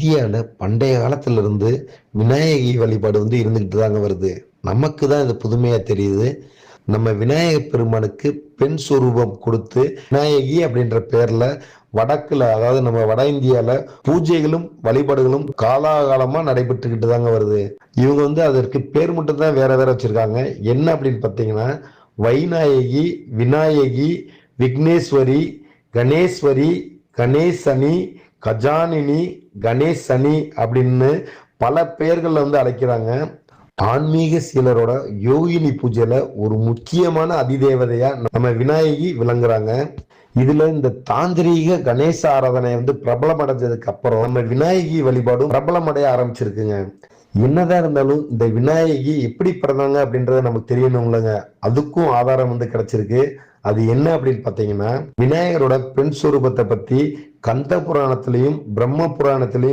இந்தியாவில் பண்டைய காலத்திலிருந்து விநாயகி வழிபாடு வந்து இருந்துக்கிட்டு தாங்க வருது. நமக்கு தான் இது புதுமையாக தெரியுது. நம்ம விநாயகர் பெருமானுக்கு பெண் சுரூபம் கொடுத்து விநாயகி அப்படின்ற பேர்ல வடக்குல அதாவது நம்ம வட இந்தியால பூஜைகளும் வழிபாடுகளும் காலாகாலமா நடைபெற்றுக்கிட்டு தாங்க வருது. இவங்க வந்து அதற்கு பேர் மட்டும் தான் வேற வேற வச்சிருக்காங்க. என்ன அப்படின்னு பார்த்தீங்கன்னா வைநாயகி விநாயகி விக்னேஸ்வரி கணேஸ்வரி கணேசனி கஜானினி கணேசனி அப்படின்னு பல பெயர்கள் வந்து அழைக்கிறாங்க. ஆன்மீக சீலரோட யோகினி பூஜையில ஒரு முக்கியமான அதிதேவதையா நம்ம விநாயகி விளங்குறாங்க. இதுல இந்த தாந்திரீக கணேச ஆராதனை வந்து பிரபலம் அடைஞ்சதுக்கு அப்புறம் நம்ம விநாயகி வழிபாடும் பிரபலம் அடைய ஆரம்பிச்சிருக்குங்க. என்னதான் இருந்தாலும் இந்த விநாயகி எப்படி பிறந்தாங்க அப்படின்றத நமக்கு தெரியணும்லங்க அதுக்கும் ஆதாரம் வந்து கிடைச்சிருக்கு. அது என்ன அப்படின்னு பாத்தீங்கன்னா விநாயகரோட பெண் சுரூபத்தை பத்தி கந்த புராணத்திலையும் பிரம்ம புராணத்திலையும்